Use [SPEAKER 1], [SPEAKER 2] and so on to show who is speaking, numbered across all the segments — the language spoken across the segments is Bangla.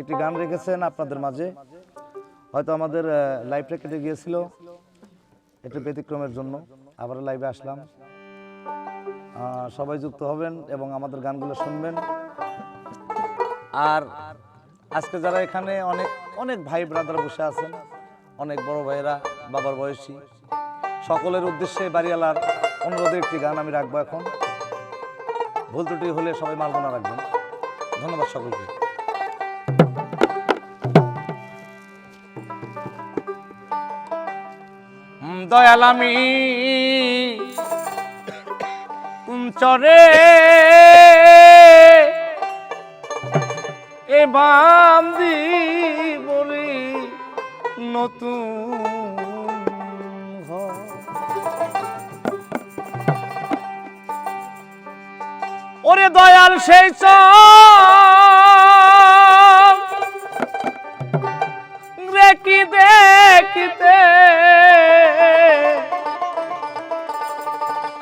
[SPEAKER 1] একটি গান রেখেছেন আপনাদের মাঝে। হয়তো আমাদের লাইভটা কেটে গিয়েছিল। একটু ব্যতিক্রমের জন্য। আবার লাইভে আসলাম। সবাই যুক্ত হবেন এবং আমাদের গানগুলো শুনবেন। আর আজকে যারা এখানে, অনেক অনেক ভাই ব্রাদার বসে আছেন। অনেক বড় ভাইয়েরা, বাবার বয়সী। সকলের উদ্দেশ্যে বাড়িওয়ালার অনুরোধে একটি গান আমি রাখব এখন। ভুল ত্রুটি হলে সবাই মার্জনা রাখবেন। ধন্যবাদ সকলকে। দয়াল আমি। কুঞ্চরে এ বাম বলি নতুন। ওরে দয়াল সেই চোখ রেখি দেখিতে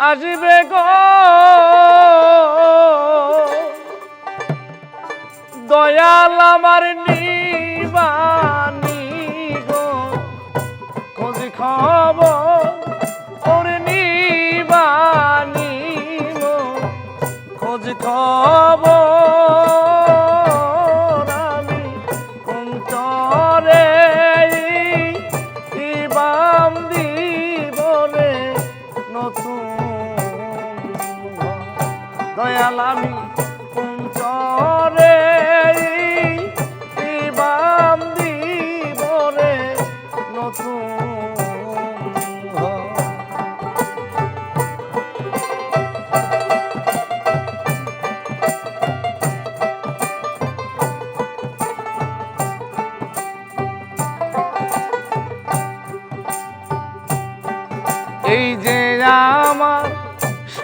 [SPEAKER 1] আসবে গো। দয়াল আমার নিবানি গো। খোঁজ খবর ওরে নিবানি গো। খোঁজ খবর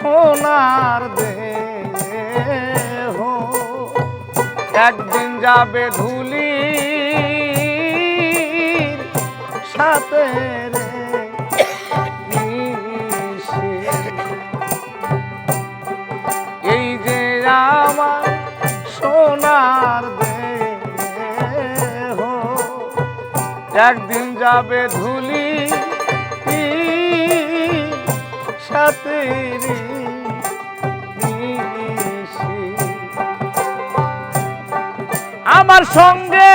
[SPEAKER 1] সোনার দেহ একদিন যাবে ধুলি সাথে রে এই যে আমার সোনার দেহ একদিন যাবে ধুলি সাথে রে। আমার সঙ্গে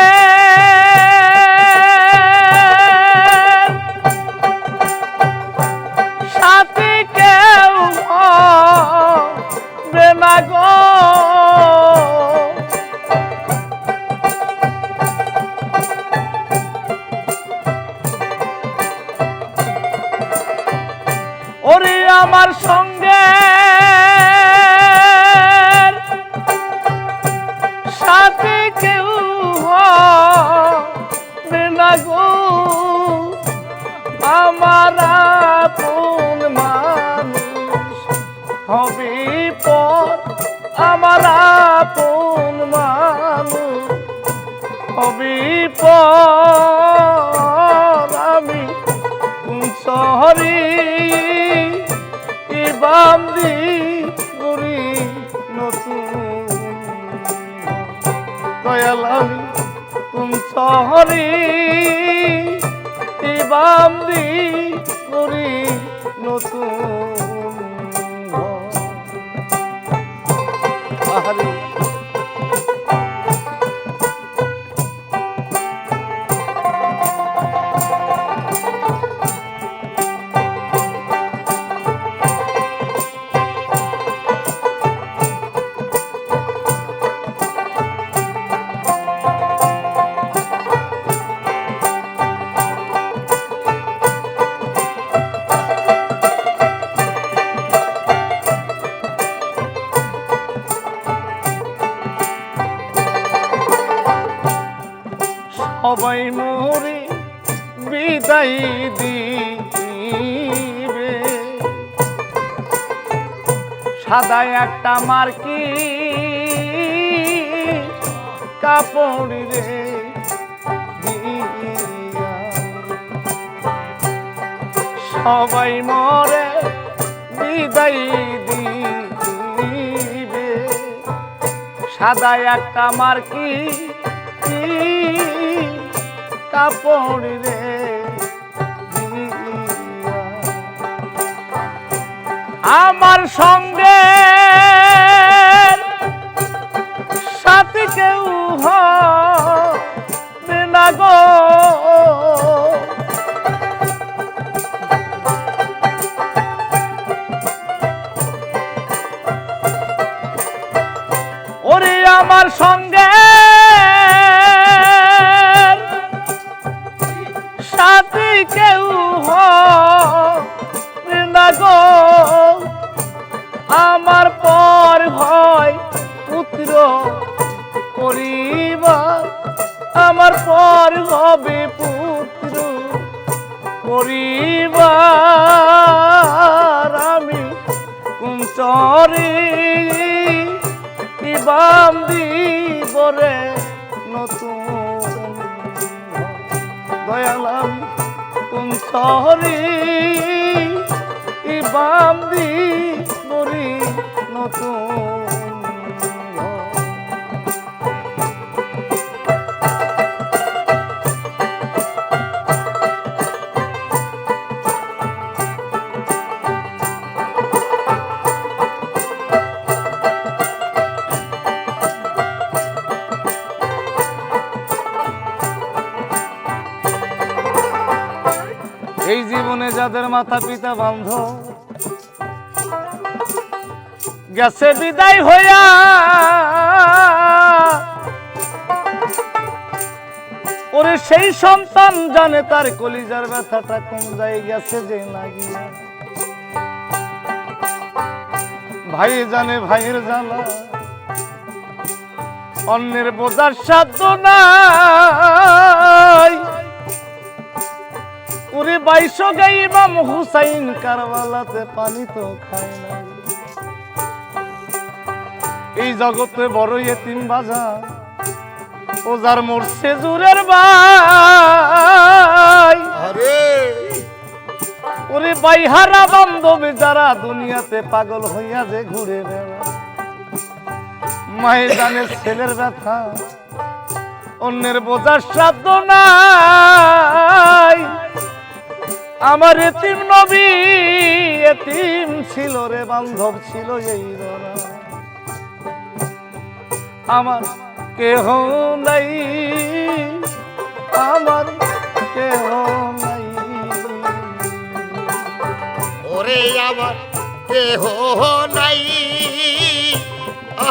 [SPEAKER 1] পর আমি শহরে বান্দি করি নতুন। দয়াল আমি কোন শহরে বান্দি করি নতুন। সাদা একটা মার্কি কাপড় রে। সবাই মরে বিদায় দিবে সাদা একটা মার্কি কাপড় রে আমার সঙ্গে সাথে কেউ হবে গো। আমার পর হয় পুত্র পরিবার আমার পর হবে পুত্র পরিবার আমি কুঞ্চরি ইবাম দিবরে নতুন। দয়াল আমি কুঞ্চরি দিবরি নতুন এই জীবনে যাদের মাতা পিতা বান্ধ গেছে বিদায় হইয়া। ওরে সেই সন্তান জানে তার কলিজার ব্যথাটা কোন যায় গেছে যে লাগিয়া ভাই জানে ভাইয়ের জ্বালা, অন্যের বোঝার সাধ্য নাই। ওরে বাইশ গাই ইমাম হুসাইন কারবালাতে পানি তো খায় না। এই জগতে বড় এতিম বাজার ও যার মরছে জুরের ভাই
[SPEAKER 2] আরে।
[SPEAKER 1] ওরে বাইহারা বান্ধবী যারা দুনিয়াতে পাগল হইয়া যে ঘুরে বেড়ায়। মায়ের জানে ছেলের ব্যথা অন্যের বোঝার সাধ্য নাই। আমার এতিম নবী এতিম ছিল রে বান্ধব ছিল এই ধরা আমার কেহ নাই আমার কেহ নাই।
[SPEAKER 2] ওরে আমার কেহ নাই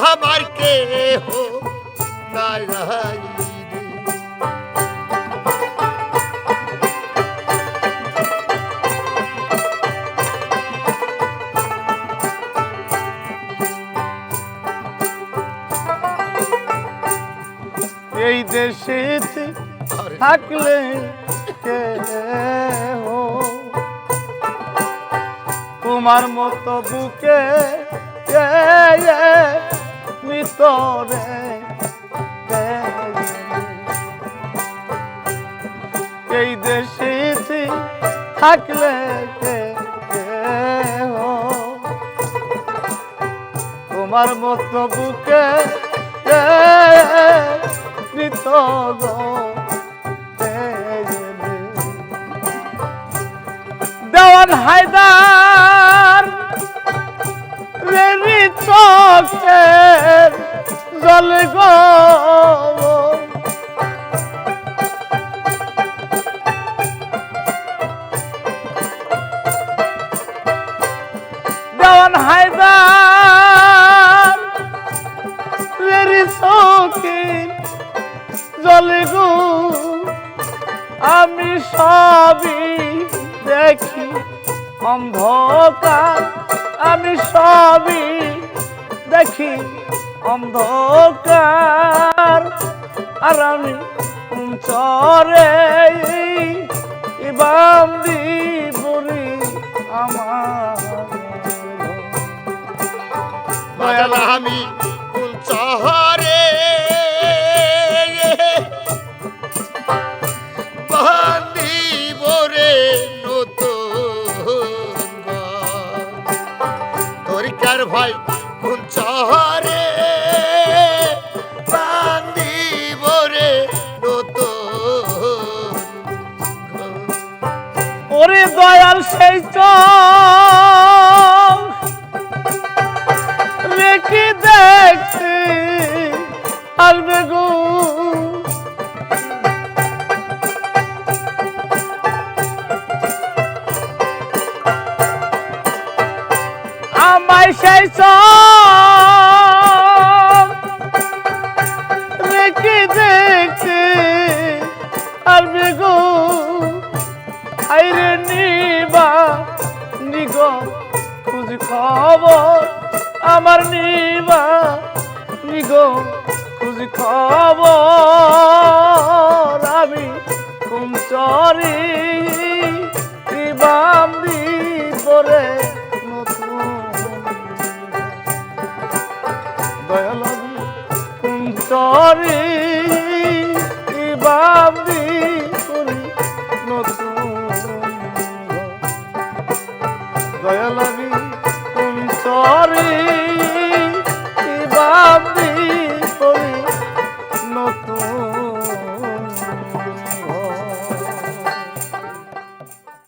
[SPEAKER 2] আমার কেহ নাই।
[SPEAKER 1] এই দেশে থাকলে কে হো তোমার মতো বুকে কে এই দেশে থাকলে কে হো তোমার মতো বুকে ভিতর দেওয়ান হায়দার রেলি চকের জল গো দেওয়ান হায়দার রেলি চকের জল গো আমি সবই দেখি অন্ধকার। আমি সবই দেখি অন্ধকার। আর আমি চরে ইবাম
[SPEAKER 2] কুঞ্চরে বান্ধিব রে ওরে
[SPEAKER 1] দয়াল সেই তো রেখে দেখ চোখ রেখে দেখতে আসবে গো। আইরে নিবা, নিগ, খুঁজ খবর আমার নিবা, নিগ, খুঁজ খবর আমি কোন চরি নিবাম কোন চরি নিবাম দিবরে নতুন দয়ালবি কোন চরি